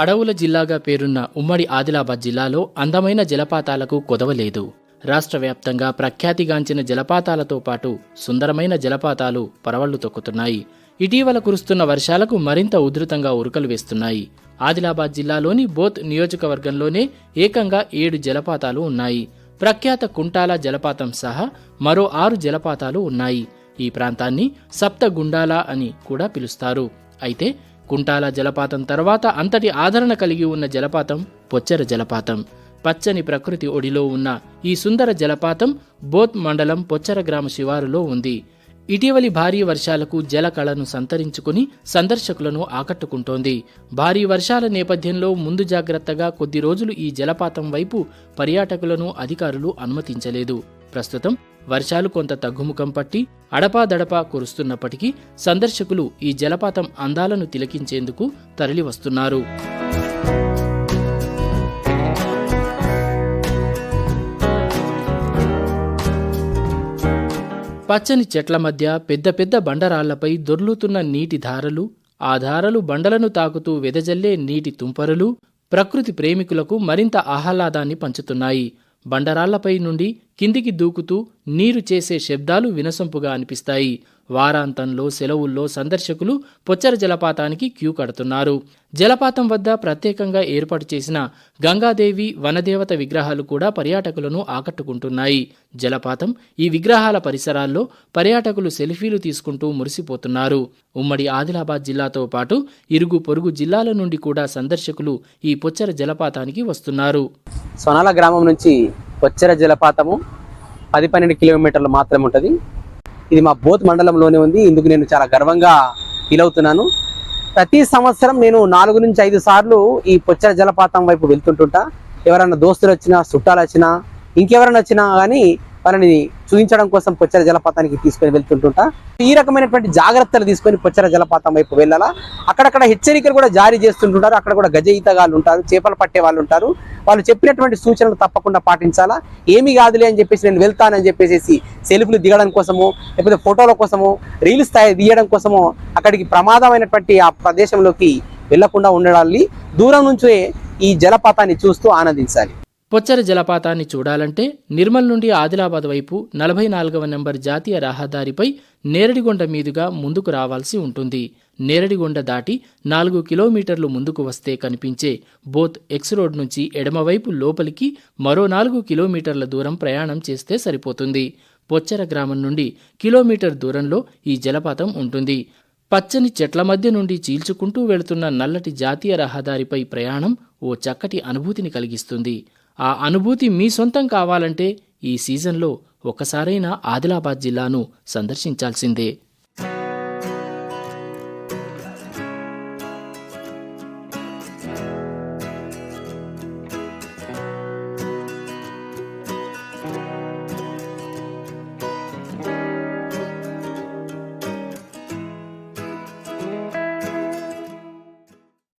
అడవుల జిల్లాగా పేరున్న ఉమ్మడి ఆదిలాబాద్ జిల్లాలో అందమైన జలపాతాలకు కొదవలేదు. రాష్ట్ర వ్యాప్తంగా ప్రఖ్యాతిగాంచిన జలపాతాలతో పాటు సుందరమైన జలపాతాలు పరవళ్ళు తొక్కుతున్నాయి. ఇటీవల కురుస్తున్న వర్షాలకు మరింత ఉధృతంగా ఉరుకలు వేస్తున్నాయి. ఆదిలాబాద్ జిల్లాలోని బోత్ నియోజకవర్గంలోనే ఏకంగా ఏడు జలపాతాలు ఉన్నాయి. ప్రఖ్యాత కుంటాల జలపాతం సహా మరో ఆరు జలపాతాలు ఉన్నాయి. ఈ ప్రాంతాన్ని సప్త గుండాల అని కూడా పిలుస్తారు. అయితే కుంటాల జలపాతం తర్వాత అంతటి ఆదరణ కలిగి ఉన్న జలపాతం పొచ్చర జలపాతం. పచ్చని ప్రకృతి ఒడిలో ఉన్న ఈ సుందర జలపాతం బోత్ మండలం పొచ్చర గ్రామ శివారులో ఉంది. ఇటీవలి భారీ వర్షాలకు జల కళను సంతరించుకుని సందర్శకులను ఆకట్టుకుంటోంది. భారీ వర్షాల నేపథ్యంలో ముందు జాగ్రత్తగా కొద్ది రోజులు ఈ జలపాతం వైపు పర్యాటకులను అధికారులు అనుమతించలేదు. ప్రస్తుతం వర్షాలు కొంత తగ్గుముఖం పట్టి అడపాదడపా కురుస్తున్నప్పటికీ సందర్శకులు ఈ జలపాతం అందాలను తిలకించేందుకు తరలివస్తున్నారు. పచ్చని చెట్ల మధ్య పెద్ద పెద్ద బండరాళ్ళపై దొర్లుతున్న నీటి ధారలు ఆ ధారలు బండలను తాకుతూ వెదజల్లే నీటి తుంపరులు ప్రకృతి ప్రేమికులకు మరింత ఆహ్లాదాన్ని పంచుతున్నాయి. బండరాళ్ళపై నుండి కిందికి దూకుతూ నీరు చేసే శబ్దాలు వినసొంపుగా అనిపిస్తాయి. వారాంతంలో సెలవుల్లో సందర్శకులు పొచ్చర జలపాతానికి క్యూ కడుతున్నారు. జలపాతం వద్ద ప్రత్యేకంగా ఏర్పాటు చేసిన గంగాదేవి వనదేవత విగ్రహాలు కూడా పర్యాటకులను ఆకట్టుకుంటున్నాయి. జలపాతం ఈ విగ్రహాల పరిసరాల్లో పర్యాటకులు సెల్ఫీలు తీసుకుంటూ మురిసిపోతున్నారు. ఉమ్మడి ఆదిలాబాద్ జిల్లాతో పాటు ఇరుగు పొరుగు జిల్లాల నుండి కూడా సందర్శకులు ఈ పొచ్చర జలపాతానికి వస్తున్నారు. సొనాల గ్రామం నుంచి వచ్చర జలపాతము పది పన్నెండు కిలోమీటర్లు మాత్రమే ఉంటుంది. ఇది మా బోత్ మండలంలోనే ఉంది. ఇందుకు నేను చాలా గర్వంగా ఫీల్ అవుతున్నాను ప్రతి సంవత్సరం నేను నాలుగు నుంచి ఐదు సార్లు ఈ పొచ్చర జలపాతం వైపు వెళ్తుంటుంటా. ఎవరైనా దోస్తులు వచ్చినా చుట్టాలు వచ్చినా ఇంకెవరైనా వచ్చినా కానీ వాళ్ళని చూపించడం కోసం పొచ్చర జలపాతానికి తీసుకొని వెళ్తుంటుంటా. ఈ రకమైనటువంటి జాగ్రత్తలు తీసుకొని పొచ్చర జలపాతం వైపు వెళ్ళాలా? అక్కడక్కడ హెచ్చరికలు కూడా జారీ చేస్తుంటుంటారు. అక్కడ కూడా గజ ఈతగాళ్ళు ఉంటారు చేపలు పట్టే వాళ్ళు ఉంటారు. వాళ్ళు చెప్పినటువంటి సూచనలు తప్పకుండా పాటించాలా? ఏమి కాదులే అని చెప్పేసి నేను వెళ్తానని చెప్పేసి సెల్ఫీలు దిగడం కోసము లేకపోతే ఫోటోల కోసము రీల్స్ స్థాయి తీయడం కోసము అక్కడికి ప్రమాదమైనటువంటి ఆ ప్రదేశంలోకి వెళ్ళకుండా ఉండడాన్ని దూరం నుంచే ఈ జలపాతాన్ని చూస్తూ ఆనందించాలి. పొచ్చర జలపాతాన్ని చూడాలంటే నిర్మల్ నుండి ఆదిలాబాద్ వైపు నలభై నాలుగవ నెంబర్ జాతీయ రహదారిపై నేరడిగొండ మీదుగా ముందుకు రావాల్సి ఉంటుంది. నేరడిగొండ దాటి నాలుగు కిలోమీటర్లు ముందుకు వస్తే కనిపించే బోత్ ఎక్స్ రోడ్ నుంచి ఎడమవైపు లోపలికి మరో నాలుగు కిలోమీటర్ల దూరం ప్రయాణం చేస్తే సరిపోతుంది. పొచ్చర గ్రామం నుండి కిలోమీటర్ దూరంలో ఈ జలపాతం ఉంటుంది. పచ్చని చెట్ల మధ్య నుండి చీల్చుకుంటూ వెళుతున్న నల్లటి జాతీయ రహదారిపై ప్రయాణం ఓ చక్కటి అనుభూతిని కలిగిస్తుంది. ఆ అనుభూతి మీ సొంతం కావాలంటే ఈ సీజన్లో ఒకసారైనా ఆదిలాబాద్ జిల్లాను సందర్శించాల్సిందే.